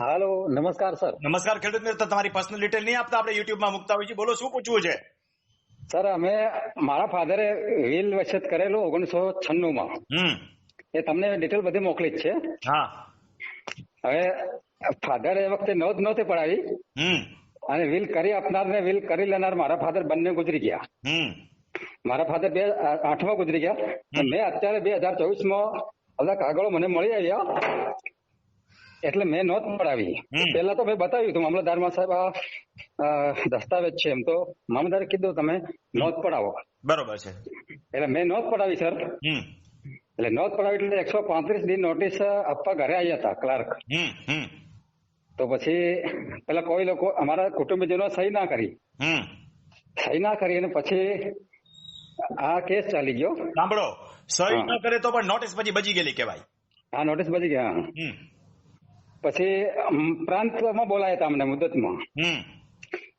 હાલો નમસ્કાર સર. નમસ્કાર ખેડૂત મિત્ર. તમારી પર્સનલ ડિટેલ નહીં આપતા આપણે યુટ્યુબમાં મુકતા હોય છે બોલો શું પૂછવું છે? સર અમે મારા ફાધરે વ્હીલ વચત કરેલું ઓગણીસો છન્નું માં એ તમને ડિટેલ બધી મોકલી જ છે. હા. હવે ફાધર એ વખતે નોંધ નહોતી પડાવી. અને વ્હીલ કરી આપનાર ને વ્હીલ કરી લેનાર મારા ફાધર બંને ગુજરી ગયા. મારા ફાધર બે આઠમાં ગુજરી ગયા. મેં અત્યારે બે હજાર ચોવીસમાં બધા કાગળો મને મળી આવ્યા. એટલે મેં નોંધ પડાવી. પેલા તો મેં બતાવ્યું હતું મામલતદારમાં સાહેબ આ દસ્તાવેજ છે એમ. તો મામલતદારે કીધું તમે નોંધ પડાવો. બરોબર છે. એટલે મેં નોંધ પડાવી સર. એટલે નોંધ પડાવી એટલે એકસો પાંત્રીસ દિન નોટિસ આપવા ઘરે આવ્યા હતા ક્લાર્ક. તો પછી પેલા કોઈ લોકો અમારા કુટુંબીજનો સહી ના કરી. સહી ના કરી અને પછી આ કેસ ચાલી ગયો. સાંભળો. સહી ના કરે તો પણ નોટિસ પછી બચી ગયેલી કહેવાય. આ નોટિસ બચી ગયા પછી પ્રાંતમાં બોલાયા હતા અમને મુદતમાં.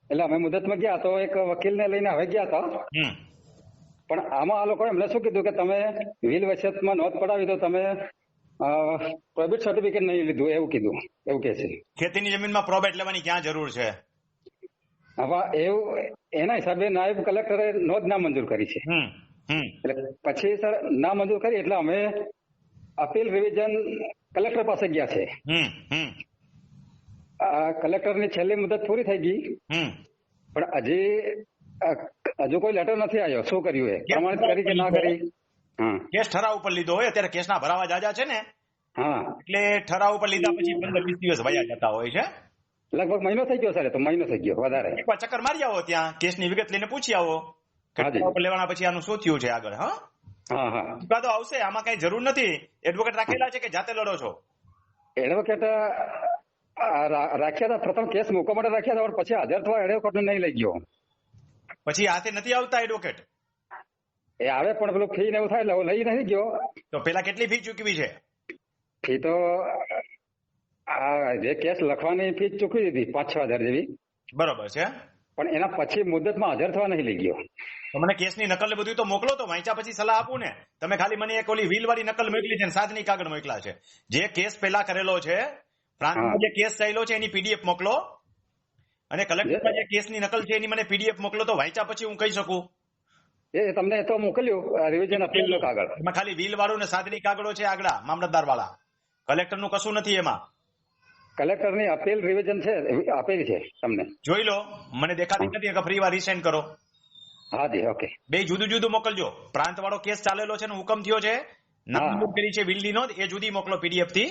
એટલે અમે મુદતમાં ગયા તો એક વકીલને લઈને હવે ગયા હતા. પણ આમાં આ લોકોએ એમને શું કીધું કે તમે વિલ વસિયતમાં નોંધ પડાવી તો તમે પ્રોબેટ સર્ટિફિકેટ નહીં લીધું એવું કીધું એવું કે છે. ખેતીની જમીનમાં પ્રોબેટ લેવાની ક્યાં જરૂર છે? હવે એવું એના હિસાબે નાયબ કલેક્ટરે નોંધ ના મંજૂર કરી છે. એટલે પછી સર ના મંજૂર કરી એટલે અમે અપીલ રિવિઝન કલેક્ટર પાસે ગયા છે. કલેક્ટરની છેલ્લી મુદત પૂરી થઈ ગઈ. પણ હજી હજુ કોઈ લેટર નથી આવ્યો. શું કર્યું એ? પ્રમાણિત કરી કે ના કરી? કેસ ઠરાવ ઉપર લીધો હોય. અત્યારે કેસના ભરાવા જાજા છે ને. હા. એટલે ઠરાવ ઉપર લીધા પછી પંદર વીસ દિવસ વયા જતા હોય છે. લગભગ મહિનો થઈ ગયો સર તો મહિનો થઈ ગયો વધારે. એકવાર ચક્કર મારી આવો ત્યાં. કેસની વિગત લઈને પૂછી આવો. લેવાના પછી આનું શું થયું છે આગળ હા? ચુકાદો આવશે આમાં કઈ જરૂર નથી. એડવોકેટ રાખેલા છે કે જાતે લડો છો? એડવોકેટ રાખ્યા હતા પ્રથમ કેસ મૂકવા માટે રાખ્યા હતા પછી હાજર થવા એડવોકેટ નહીં લઈ ગયો. પછી હાથે નથી આવતા એડવોકેટ એ આવે પણ પેલું ફી ને એવું થાય એટલે લઈ નથી ગયો. તો પેલા કેટલી ફી ચૂકવી છે? ફી તો આ જે કેસ લખવાની ફી ચૂકવી દીધી પાંચ છ હજાર જેવી. બરોબર છે. પણ એના પછી મુદતમાં હાજર થવા નહીં લઈ ગયો. તો મને કેસની નકલ ને બધું તો મોકલો તો વાંચ્યા પછી સલાહ આપું ને. તમે ખાલી મને એક ઓલી વ્હીલ વાળી નકલ મોકલી છે સાધની કાગળ મોકલા છે. જે કેસ પેલા કરેલો છે જે કેસ થયેલો છે એની પીડીએફ મોકલો. અને કલેક્ટરમાં જે કેસની નકલ છે એની મને પીડીએફ મોકલો તો વાંચ્યા પછી હું કહી શકું. એ તમને તો મોકલ્યું રિવિઝન અપીલ નો કાગળ. એમાં ખાલી વ્હીલ વાળું ને સાધની કાગળો છે આગળ મામલતદાર વાળા કલેક્ટરનું કશું નથી એમાં. કલેક્ટરની અપીલ રિવિઝન છે આપેલી છે તમને. જોઈ લો મને દેખાતી નથી ફરી વાર રિસેન્ડ કરો. હા જી ઓકે બે જુદું જુદું મોકલજો. પ્રાંત વાળો કેસ ચાલેલો છે ને હુકમ થયો છે. નામ હા. કરી છે વિલ્લી નોંધ એ જુદી મોકલો પીડીએફથી.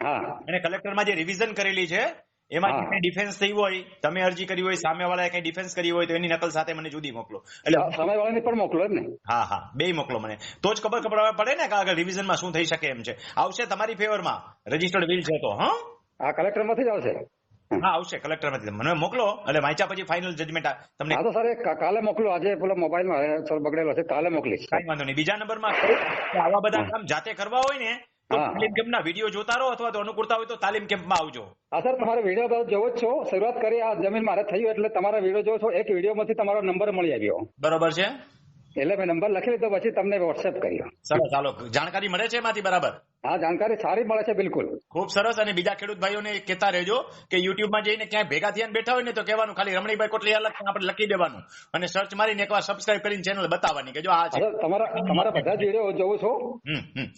હા. અને કલેક્ટરમાં જે રિવિઝન કરેલી છે એમાં કઈ ડિફેન્સ થઈ હોય તમે અરજી કરી હોય સામે વાળાએ કઈ ડિફેન્સ કરી હોય તો એની નકલ સાથે મને જુદી મોકલો. એટલે સમયવાળાની પણ મોકલો એમ ને હા હા બે મોકલો મને. તો જ ખબર ખબર પડે ને કે આગળ રિવિઝનમાં શું થઈ શકે એમ છે. આવશે તમારી ફેવરમાં રજીસ્ટર્ડ વિલ છે તો હા? આ કલેક્ટરમાંથી જ આવશે. હા આવશે કલેક્ટરમાંથી મને મોકલો એટલે વાંચ્યા પછી ફાઇનલ જજમેન્ટ તમને હા તો સર કાલે મોકલો. આજે પેલો મોબાઈલમાં સર બગડેલો છે કાલે મોકલીશ. કઈ વાંધો નહીં. બીજા નંબરમાં માં આવા બધા કામ જાતે કરવા હોય ને. તાલીમ કેમ્પના વીડિયો જોતા રહો અથવા તો અનુકૂળતા હોય તો તાલીમ કેમ્પમાં આવજો. હા સર તમારો વીડિયો તો જોવો જ છો. શરૂઆત કરી આ જમીન મારે થયું એટલે તમારા વીડિયો જોવો છો. એક વિડીયોમાંથી તમારો નંબર મળી આવ્યો. બરોબર છે? એટલે મેં નંબર લખી લીધો પછી તમને વોટ્સએપ કર્યો. સરસ ચાલો જાણકારી મળે છે એમાંથી બરાબર? હા જાણકારી સારી મળે છે બિલકુલ. ખૂબ સરસ. અને બીજા ખેડૂત ભાઈઓને કહેતા રહેજો કે યુટ્યુબમાં જઈને ક્યાંય ભેગા થયા બેઠા હોય ને તો કહેવાનું ખાલી રમણીભાઈ કોટલી અલગ આપણે લખી દેવાનું. અને સર્ચ મારીને એકવાર સબસ્ક્રાઇબ કરીને ચેનલ બતાવવાની કે જો આ છે. તમારા તમારા બધા જ વીડિયો જોઉં છું.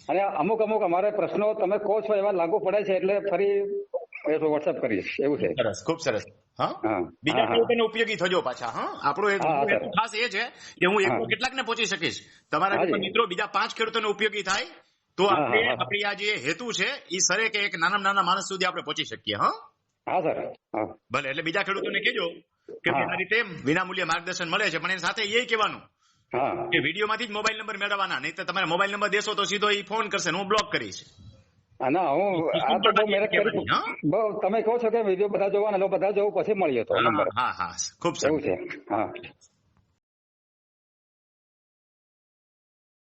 અને અમુક અમુક અમારે પ્રશ્નો તમે કહો છો એવા લાગુ પડે છે એટલે ફરી વોટ્સએપ કરીશ. એવું છે. સરસ ખૂબ સરસ. બીજા. ખેડૂતોને ઉપયોગી થજો પાછા હા આપણો એક. ખાસ એ છે કે હું એકલો. કેટલાકને પહોંચી શકીશ તમારા મિત્રો બીજા પાંચ ખેડૂતોને ઉપયોગી થાય તો આપણે. આપણી આ જે હેતુ છે એ સરે કે એક નાના નાના માણસ સુધી આપણે પહોંચી શકીએ હા હા સર ભલે એટલે બીજા ખેડૂતોને કહેજો કે. આ રીતે વિનામૂલ્ય માર્ગદર્શન મળે છે પણ એની સાથે એ કહેવાનું કે કે વિડીયોમાંથી જ મોબાઈલ નંબર મેળવવાના નહીં તો તમારે મોબાઈલ નંબર દેશો તો સીધો એ ફોન કરશે હું બ્લોક કરીશ ના હું આ તો બહુ મહેનત કરી બહુ તમે કહો છો કે વીડિયો બધા જોવાના બધા જોવું પછી મળીએ તો નંબર. હા હા. ખૂબ એવું છે. હા.